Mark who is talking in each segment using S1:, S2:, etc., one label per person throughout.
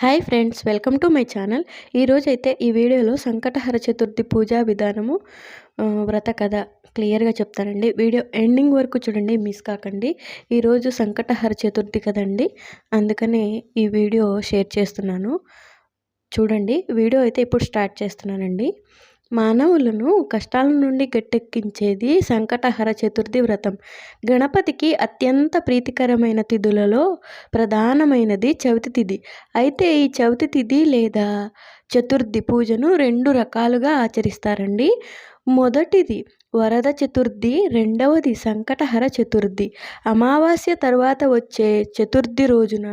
S1: Hi friends welcome to my channel. ఈరోజైతే ఈ వీడియోలో సంకటహర చతుర్థి పూజా విధానము వ్రత కథ క్లియర్గా చెప్తానండి. వీడియో ఎండింగ్ వరకు చూడండి మిస్ కాకండి. ఈరోజు సంకటహర చతుర్థి కదండి అందుకనే ఈ వీడియో షేర్ చేస్తున్నాను. చూడండి వీడియో అయితే ఇప్పుడు స్టార్ట్ చేస్తున్నానండి. మానవులను కష్టాల నుండి గట్టెక్కించేది సంకటహర చతుర్థి వ్రతం. గణపతికి అత్యంత ప్రీతికరమైన తిథులలో ప్రధానమైనది చవితి తిథి. అయితే ఈ చవితి తిథి లేదా చతుర్థి పూజను రెండు రకాలుగా ఆచరిస్తారండి. మొదటిది వరద చతుర్థి రెండవది సంకటహర చతుర్థి. అమావాస్య తర్వాత వచ్చే చతుర్థి రోజున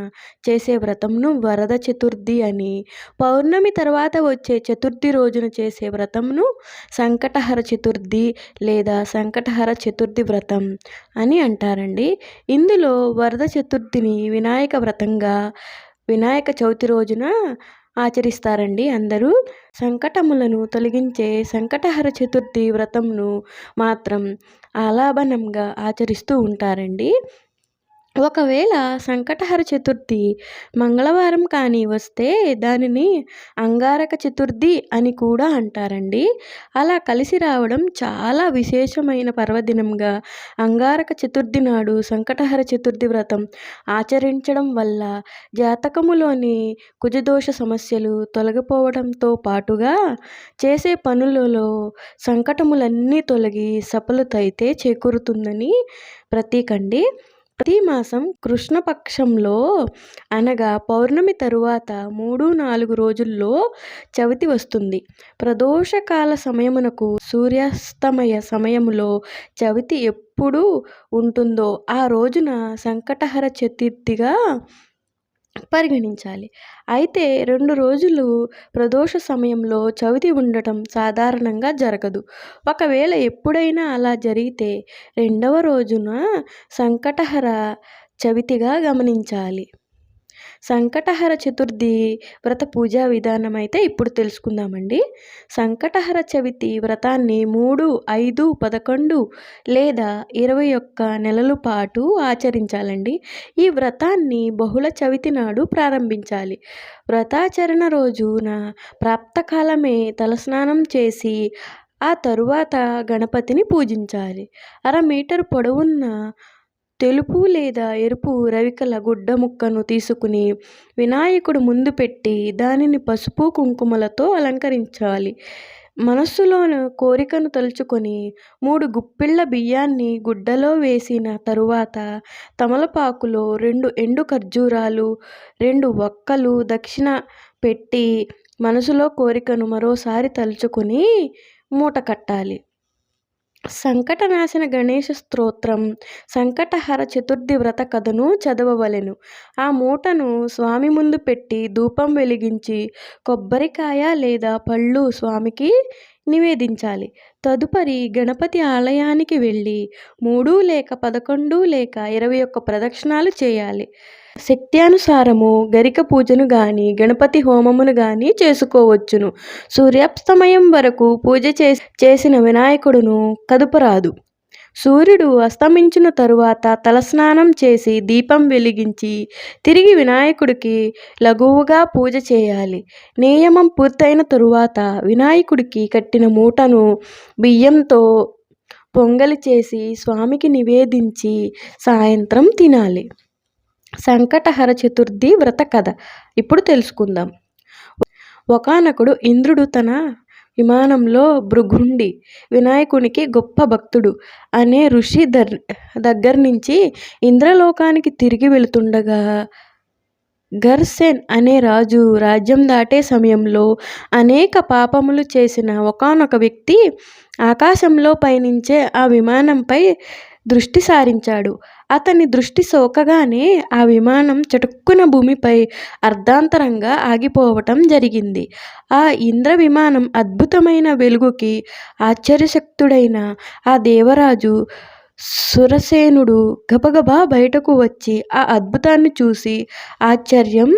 S1: చేసే వ్రతంను వరద చతుర్థి అని. పౌర్ణమి తర్వాత వచ్చే చతుర్థి రోజున చేసే వ్రతంను సంకటహర చతుర్థి లేదా సంకటహర చతుర్థి వ్రతం అని అంటారండి. ఇందులో వరద చతుర్థిని వినాయక వ్రతంగా వినాయక చవితి రోజున ఆచరిస్తారండి. అందరూ సంకటములను తొలగించే సంకటహర చతుర్థి వ్రతంను మాత్రం ఆలాభనంగా ఆచరిస్తూ ఉంటారండి. ఒకవేళ సంకటహర చతుర్థి మంగళవారం కానీ వస్తే దానిని అంగారక చతుర్థి అని కూడా అంటారండి. అలా కలిసి రావడం చాలా విశేషమైన పర్వదినంగా అంగారక చతుర్థి నాడు సంకటహర చతుర్థి వ్రతం ఆచరించడం వల్ల జాతకములోని కుజదోష సమస్యలు తొలగిపోవడంతో పాటుగా చేసే పనులలో సంకటములన్నీ తొలగి సఫలత అయితే చేకూరుతుందని ప్రతీకండి. ప్రతి మాసం కృష్ణపక్షంలో అనగా పౌర్ణమి తరువాత మూడు నాలుగు రోజుల్లో చవితి వస్తుంది. ప్రదోషకాల సమయమునకు సూర్యాస్తమయ సమయములో చవితి ఎప్పుడు ఉంటుందో ఆ రోజున సంకటహర చతుర్థిగా పరిగణించాలి. అయితే రెండు రోజులు ప్రదోష సమయంలో చవితి ఉండటం సాధారణంగా జరగదు. ఒకవేళ ఎప్పుడైనా అలా జరిగితే రెండవ రోజున సంకటహర చవితిగా గమనించాలి. సంకటహర చతుర్థి వ్రత పూజా విధానం అయితే ఇప్పుడు తెలుసుకుందామండి. సంకటహర చవితి వ్రతాన్ని మూడు ఐదు పదకొండు లేదా ఇరవై ఒక్క నెలల పాటు ఆచరించాలండి. ఈ వ్రతాన్ని బహుళ చవితి నాడు ప్రారంభించాలి. వ్రతాచరణ రోజున ప్రాప్తకాలమే తలస్నానం చేసి ఆ తరువాత గణపతిని పూజించాలి. అర మీటర్ పొడవున్న తెలుపు లేదా ఎరుపు రవికల గుడ్డ ముక్కను తీసుకుని వినాయకుడు ముందు పెట్టి దానిని పసుపు కుంకుమలతో అలంకరించాలి. మనస్సులోని కోరికను తలుచుకొని మూడు గుప్పిళ్ళ బియ్యాన్ని గుడ్డలో వేసిన తరువాత తమలపాకులో రెండు ఎండు ఖర్జూరాలు రెండు ఒక్కలు దక్షిణ పెట్టి మనసులో కోరికను మరోసారి తలుచుకొని మూట కట్టాలి. సంకటనాశన గణేష స్తోత్రం సంకటహర చతుర్థి వ్రత కథను చదవవలెను. ఆ మూటను స్వామి ముందు పెట్టి ధూపం వెలిగించి కొబ్బరికాయ లేదా పళ్ళు స్వామికి నివేదించాలి. తదుపరి గణపతి ఆలయానికి వెళ్ళి మూడు లేక పదకొండు లేక ఇరవై ఒక్క ప్రదక్షిణాలు చేయాలి. శక్త్యానుసారము గరిక పూజను గాని గణపతి హోమమును గాని చేసుకోవచ్చును. సూర్యాస్తమయం వరకు పూజ చేసి చేసిన వినాయకుడును కదుపరాదు సూర్యుడు అస్తమించిన తరువాత తలస్నానం చేసి దీపం వెలిగించి తిరిగి వినాయకుడికి లఘువుగా పూజ చేయాలి. నియమం పూర్తయిన తరువాత వినాయకుడికి కట్టిన మూటను బియ్యంతో పొంగలి చేసి స్వామికి నివేదించి సాయంత్రం తినాలి. సంకటహర చతుర్థి వ్రత కథ. ఇప్పుడు తెలుసుకుందాం. ఒకనకుడు ఇంద్రుడు తన విమానంలో భృగుండి వినాయకునికి గొప్ప భక్తుడు అనే ఋషి దర్ దగ్గర నుంచి ఇంద్రలోకానికి తిరిగి వెళుతుండగా గర్సెన్ అనే రాజు రాజ్యం దాటే సమయంలో అనేక పాపములు చేసిన ఒకానొక వ్యక్తి ఆకాశంలో పయనించే ఆ విమానంపై దృష్టి సారించాడు. అతని దృష్టి సోకగానే ఆ విమానం చటుక్కున భూమిపై అర్ధాంతరంగా ఆగిపోవటం జరిగింది. ఆ ఇంద్ర విమానం అద్భుతమైన వెలుగుకి ఆశ్చర్యశక్తుడైన ఆ దేవరాజు సురసేనుడు గబగబా బయటకు వచ్చి ఆ అద్భుతాన్ని చూసి ఆశ్చర్యం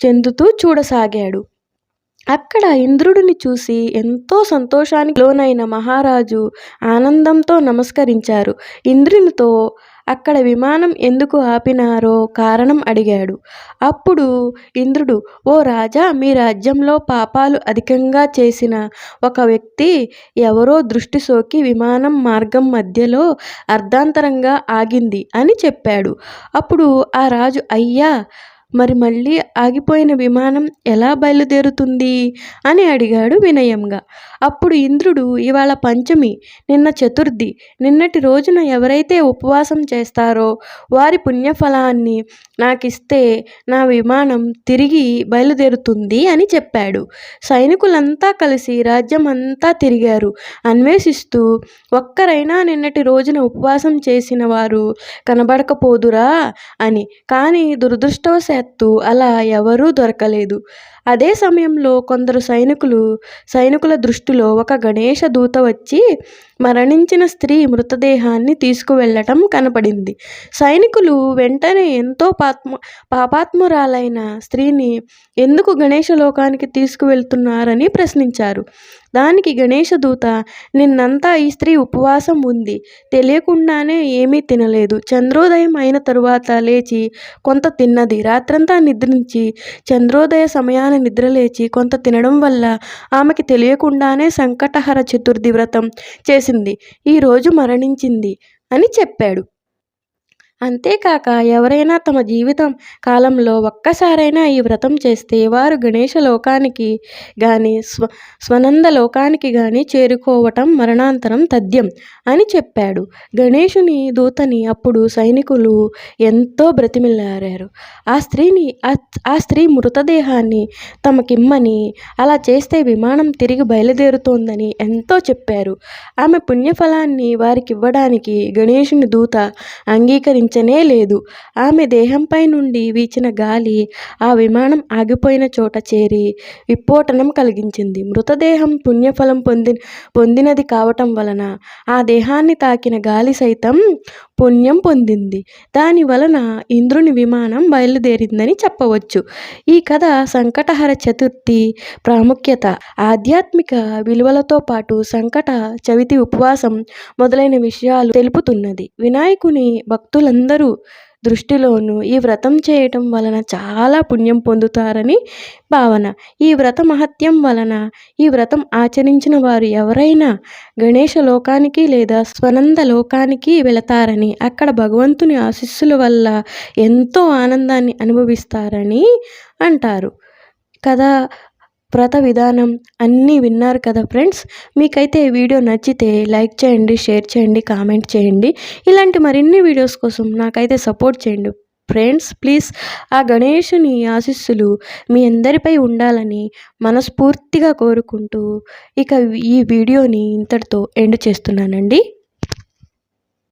S1: చెందుతూ చూడసాగాడు. అక్కడ ఇంద్రుడిని చూసి ఎంతో సంతోషానికి లోనైన మహారాజు ఆనందంతో నమస్కరించారు. ఇంద్రునితో అక్కడ విమానం ఎందుకు ఆపినారో కారణం అడిగాడు. అప్పుడు ఇంద్రుడు ఓ రాజా మీ రాజ్యంలో పాపాలు అధికంగా చేసిన ఒక వ్యక్తి ఎవరో దృష్టి సోకి విమానం మార్గం మధ్యలో అర్ధాంతరంగా ఆగింది అని చెప్పాడు. అప్పుడు ఆ రాజు అయ్యా మరి మళ్ళీ ఆగిపోయిన విమానం ఎలా బయలుదేరుతుంది అని అడిగాడు వినయంగా. అప్పుడు ఇంద్రుడు ఇవాళ పంచమి నిన్న చతుర్థి నిన్నటి రోజున ఎవరైతే ఉపవాసం చేస్తారో వారి పుణ్యఫలాన్ని నాకిస్తే నా విమానం తిరిగి బయలుదేరుతుంది అని చెప్పాడు. సైనికులంతా కలిసి రాజ్యం అంతా తిరిగారు. అన్వేషిస్తూ ఒక్కరైనా నిన్నటి రోజున ఉపవాసం చేసిన వారు కనబడకపోదురా అని. కానీ దురదృష్టవశాత్తు అలా ఎవరూ దొరకలేదు. అదే సమయంలో కొందరు సైనికులు సైనికుల దృష్టిలో ఒక గణేష దూత వచ్చి మరణించిన స్త్రీ మృతదేహాన్ని తీసుకువెళ్ళటం కనపడింది. సైనికులు వెంటనే ఎంతో పాత్మ పాపాత్మురాలైన స్త్రీని ఎందుకు గణేష లోకానికి తీసుకువెళ్తున్నారని ప్రశ్నించారు. దానికి గణేష దూత నిన్నంతా ఈ స్త్రీ ఉపవాసం ఉంది. తెలియకుండానే ఏమీ తినలేదు. చంద్రోదయం అయిన తరువాత లేచి కొంత తిన్నది. రాత్రంతా నిద్రించి చంద్రోదయ సమయాన నిద్రలేచి కొంత తినడం వల్ల ఆమెకి తెలియకుండానే సంకటహర చతుర్థి వ్రతం చేసింది. ఈరోజు మరణించింది అని చెప్పాడు. అంతేకాక ఎవరైనా తమ జీవితం కాలంలో ఒక్కసారైనా ఈ వ్రతం చేస్తే వారు గణేష లోకానికి కానీ స్వ స్వనంద లోకానికి కానీ చేరుకోవటం మరణాంతరం తథ్యం అని చెప్పాడు. గణేషుని దూతని అప్పుడు సైనికులు ఎంతో బ్రతిమిల్లారారు ఆ స్త్రీని ఆ స్త్రీ మృతదేహాన్ని తమకిమ్మని అలా చేస్తే విమానం తిరిగి బయలుదేరుతోందని ఎంతో చెప్పారు. ఆమె పుణ్యఫలాన్ని వారికి ఇవ్వడానికి గణేషుని దూత అంగీకరించి కనిపించనే లేదు. ఆమె దేహంపై నుండి వీచిన గాలి ఆ విమానం ఆగిపోయిన చోట చేరి విప్పోటనం కలిగించింది. మృతదేహం పుణ్యఫలం పొంది పొందినది కావటం వలన ఆ దేహాన్ని తాకిన గాలి సైతం పుణ్యం పొందింది. దాని వలన ఇంద్రుని విమానం బయలుదేరిందని చెప్పవచ్చు. ఈ కథ సంకటహర చతుర్థి ప్రాముఖ్యత ఆధ్యాత్మిక విలువలతో పాటు సంకట చవితి ఉపవాసం మొదలైన విషయాలు తెలుపుతున్నది. వినాయకుని భక్తులందరూ దృష్టిలోనూ ఈ వ్రతం చేయటం వలన చాలా పుణ్యం పొందుతారని భావన. ఈ వ్రత మహత్యం వలన ఈ వ్రతం ఆచరించిన వారు ఎవరైనా గణేష లోకానికి లేదా స్వనంద లోకానికి వెళతారని అక్కడ భగవంతుని ఆశీస్సుల వల్ల ఎంతో ఆనందాన్ని అనుభవిస్తారని అంటారు. కదా వ్రత విధానం అన్నీ విన్నారు కదా ఫ్రెండ్స్. మీకైతే ఈ వీడియో నచ్చితే లైక్ చేయండి షేర్ చేయండి కామెంట్ చేయండి. ఇలాంటి మరిన్ని వీడియోస్ కోసం నాకైతే సపోర్ట్ చేయండి ఫ్రెండ్స్. ప్లీజ్ ఆ గణేషుని ఆశీస్సులు మీ అందరిపై ఉండాలని మనస్ఫూర్తిగా కోరుకుంటూ ఇక ఈ వీడియోని ఇంతటితో ఎండ్ చేస్తున్నానండి.